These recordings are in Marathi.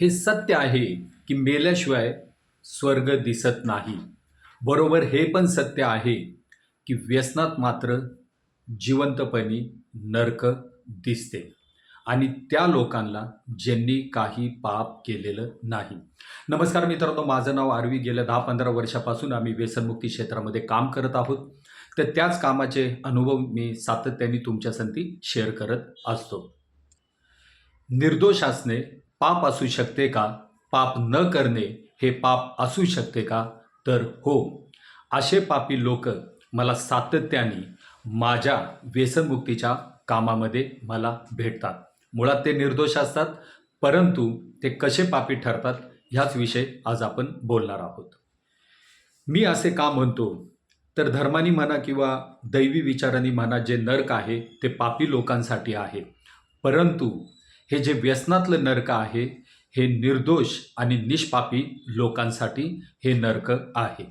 हे सत्य आहे की मेल्याशिवाय स्वर्ग दिसत नाही. बरोबर हे पण सत्य आहे की व्यसनात मात्र जिवंतपणी नरक दिसते आणि त्या लोकांना ज्यांनी काही पाप केलेलं नाही. नमस्कार मित्रांनो माझं नाव आरवी. गेल्या दहा पंधरा वर्षापासून आम्ही व्यसनमुक्ती क्षेत्रामध्ये काम करत आहोत. तर त्याच कामाचे अनुभव मी सातत्याने तुमच्या संधी शेअर करत असतो. निर्दोष असणे पाप असू शकते का? पाप न करणे हे पाप असू शकते का? तर हो. असे पापी लोक मला सातत्याने माझ्या व्यसनमुक्तीच्या कामामध्ये मला भेटतात. मुळात ते निर्दोष असतात परंतु ते कसे पापी ठरतात ह्याच विषय आज आपण बोलणार आहोत. मी असे का म्हणतो? तर धर्मानी म्हणा किंवा दैवी विचारांनी म्हणा जे नरक आहे ते पापी लोकांसाठी आहे. परंतु हे जे व्यसनातलं नरक आहे हे निर्दोष आणि निष्पापी लोकांसाठी हे नरक आहे.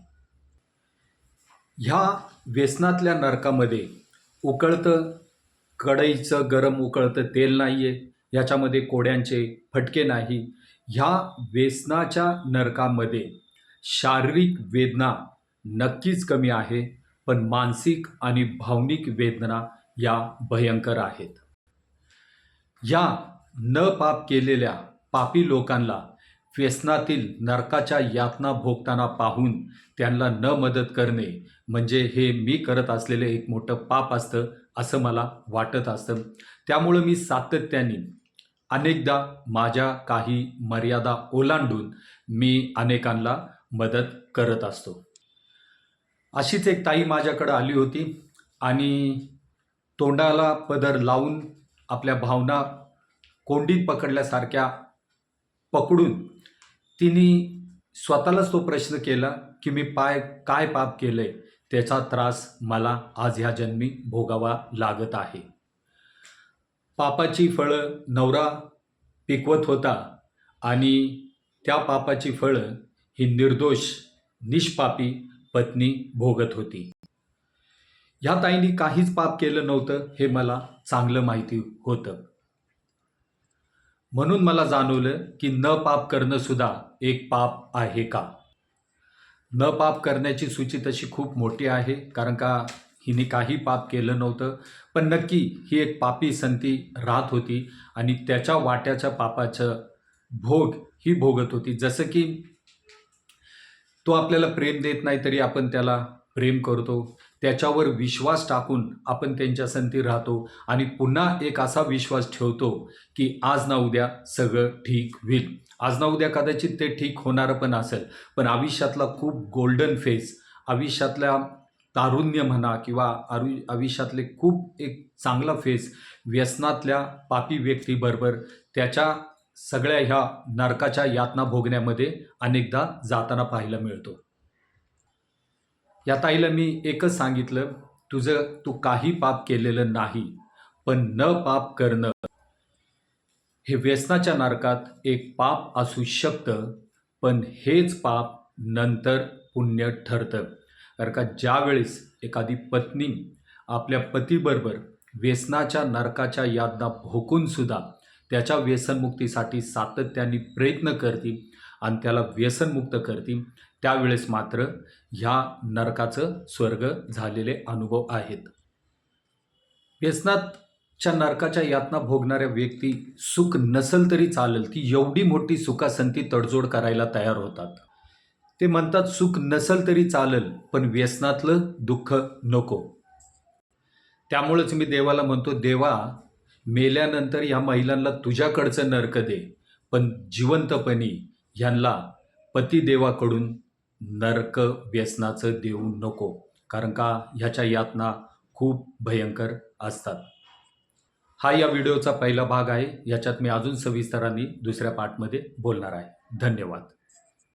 ह्या व्यसनातल्या नरकामध्ये उकळतं कढईचं गरम उकळतं तेल नाही आहे ह्याच्यामध्ये कोड्यांचे फटके नाही. ह्या व्यसनाच्या नरकामध्ये शारीरिक वेदना नक्कीच कमी आहे पण मानसिक आणि भावनिक वेदना या भयंकर आहेत. या न पाप केलेल्या पापी लोकांना व्यसनातील नरकाच्या यातना भोगताना पाहून त्यांना न मदत करणे म्हणजे हे मी करत असलेले एक मोठं पाप असतं असं मला वाटत असतं. त्यामुळं मी सातत्याने अनेकदा माझ्या काही मर्यादा ओलांडून मी अनेकांना मदत करत असतो. अशीच एक ताई माझ्याकडं आली होती आणि तोंडाला पदर लावून आपल्या भावना कोंडीत पकडल्यासारख्या पकडून तिने स्वतःलाच तो प्रश्न केला की मी पाय काय पाप केलं आहे त्याचा त्रास मला आज ह्या जन्मी भोगावा लागत आहे. पापाची फळं नवरा पिकवत होता आणि त्या पापाची फळं ही निर्दोष निष्पापी पत्नी भोगत होती. ह्या ताईंनी काहीच पाप केलं नव्हतं हे मला चांगलं माहिती होतं. म्हणून मला जाणवलं की न पाप करणं सुद्धा एक पाप आहे का? न पाप करण्याची सूची तशी खूप मोठी आहे कारण का हिने काही पाप केलं नव्हतं पण नक्की ही एक पापी संती राहत होती आणि त्याच्या वाट्याच्या पापाचं भोग ही भोगत होती. जसं की तो आपल्याला प्रेम देत नाही तरी आपण त्याला प्रेम करतो. त्याच्यावर विश्वास टाकून आपण त्यांच्या संती राहतो आणि पुन्हा एक असा विश्वास ठेवतो की आज ना उद्या सगळं ठीक होईल. आज ना उद्या कदाचित ते ठीक होणारं पण असेल पण आयुष्यातला खूप गोल्डन फेज आयुष्यातल्या तारुण्य म्हणा किंवा आरु आयुष्यातले खूप एक चांगला फेज व्यसनातल्या पापी व्यक्तीबरोबर त्याच्या सगळ्या ह्या नरकाच्या यातना भोगण्यामध्ये अनेकदा जाताना पाहायला मिळतो. या ताईला मी एकच सांगितलं तुझं तू काही पाप केलेलं नाही पण न पाप करणं. हे व्यसनाच्या नरकात एक पाप असू शकतं पण हेच पाप नंतर पुण्य ठरतं. कारण का ज्यावेळेस एखादी पत्नी आपल्या पतीबरोबर व्यसनाच्या नरकाच्या यातना भोकूनसुद्धा त्याच्या व्यसनमुक्तीसाठी सातत्याने प्रयत्न करते आणि त्याला व्यसनमुक्त करतील. त्यावेळेस मात्र ह्या नरकाचं स्वर्ग झालेले अनुभव आहेत. व्यसनातच्या नरकाच्या यातना भोगणाऱ्या व्यक्ती सुख नसल तरी चालेल. ती एवढी मोठी सुखासंती तडजोड करायला तयार होतात. ते म्हणतात सुख नसल तरी चालेल पण व्यसनातलं दुःख नको. त्यामुळंच मी देवाला म्हणतो देवा मेल्यानंतर ह्या महिलांना तुझ्याकडचं नरक दे पण जिवंतपणी ह्यांना पतिदेवाकडून नरक व्यसनाचं देऊ नको कारण का ह्याच्या यातना खूप भयंकर असतात. हा या व्हिडिओचा पहिला भाग आहे. याच्यात मी अजून सविस्तरांनी दुसऱ्या पार्टमध्ये बोलणार आहे. धन्यवाद.